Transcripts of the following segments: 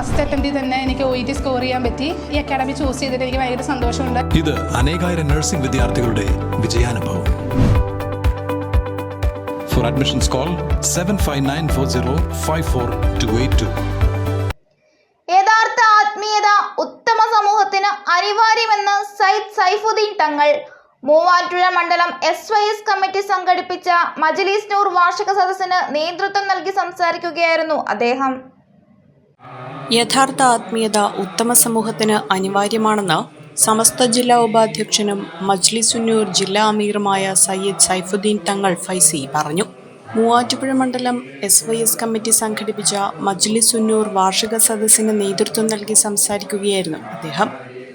First അറ്റംപ്റ്റിൽ തന്നെ എനിക്ക് O T score ചെയ്യാൻ പറ്റി. ഈ അക്കാഡമി ചൂസ് ചെയ്തിട്ട് എനിക്ക് ഭയങ്കര സന്തോഷമുണ്ട്. ഇത് അനേകായിരം നഴ്സിംഗ് വിദ്യാർത്ഥികളുടെ വിജയാനുഭവം. For admissions call seven five nine four zero five four two eight two യഥാർത്ഥ ആത്മീയത ഉത്തമ സമൂഹത്തിന് അനിവാര്യമെന്ന് സയ്യിദ് സൈഫുദ്ദീൻ തങ്ങൾ. മൂവാറ്റുപുഴ മണ്ഡലം എസ് വൈ എസ് കമ്മിറ്റി സംഘടിപ്പിച്ച മജലീസ് നൂർ വാർഷിക സദസ്സിന് നേതൃത്വം നൽകി സംസാരിക്കുകയായിരുന്നു അദ്ദേഹം. യഥാർത്ഥ ആത്മീയത ഉത്തമ സമൂഹത്തിന് അനിവാര്യമാണെന്ന് സമസ്ത ജില്ലാ ഉപാധ്യക്ഷനും മജ്ലിസുന്നൂർ ജില്ലാ അമീറുമായ സയ്യിദ് സൈഫുദ്ദീൻ തങ്ങൾ ഫൈസി പറഞ്ഞു. മൂവാറ്റുപുഴ മണ്ഡലം എസ് വൈ എസ് കമ്മിറ്റി സംഘടിപ്പിച്ച മജ്ലിസുന്നൂർ വാർഷിക സദസ്സിന് നേതൃത്വം നൽകി സംസാരിക്കുകയായിരുന്നു അദ്ദേഹം.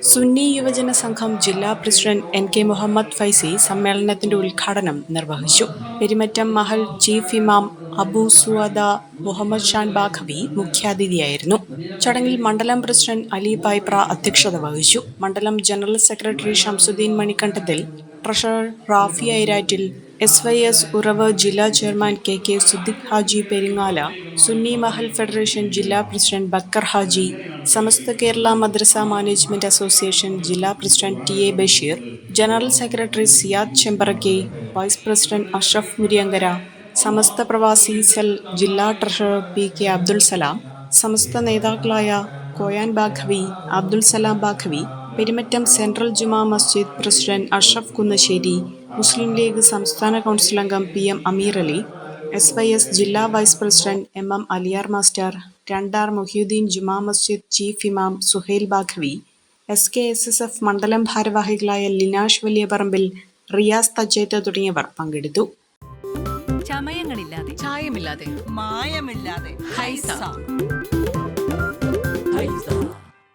സുന്നി യുവജന സംഘം ജില്ലാ president N K Muhammad Faizy സമ്മേളനത്തിന്റെ ഉദ്ഘാടനം നിർവഹിച്ചു. പെരുമറ്റം മഹൽ ചീഫ് ഇമാം അബു സുഅദ മുഹമ്മദ് ഷാൻ ബാഖവി മുഖ്യാതിഥിയായിരുന്നു. ചടങ്ങിൽ മണ്ഡലം പ്രസിഡന്റ് അലി പൈപ്ര അധ്യക്ഷത വഹിച്ചു. മണ്ഡലം general secretary Shamsuddin Manikandathil treasurer Rafi Airattil S Y S Urav ജില്ലാ chairman K K Siddique Haji Peringala Sunni Mahal federation ജില്ലാ president Bakkar Haji Samastha Kerala Madrasa management association ജില്ലാ president T A Basheer general secretary Siyad Chemparakke vice president Ashraf Muriyankara Samastha Pravasi cell ജില്ലാ treasurer P K Abdul Salam Samastha നേതാക്കളായ Koyan Baqavi Abdul Salam Baqavi Perumattam central Juma Masjid president Ashraf Kunnassery മുസ്ലിം ലീഗ് സംസ്ഥാന council അംഗം P M Ameer Ali S Y S ജില്ലാ vice president M M Aliyar master Randar Mohyuddin Juma Masjid chief ഇമാം Suhail Baqavi S K S S F മണ്ഡലം ഭാരവാഹികളായ ലിനാഷ് വലിയപറമ്പിൽ റിയാസ് തജേത്ത് തുടങ്ങിയവർ പങ്കെടുത്തു. ചമയങ്ങളില്ലാതെ ചായമില്ലാതെ മായമില്ലാതെ ഹൈസ.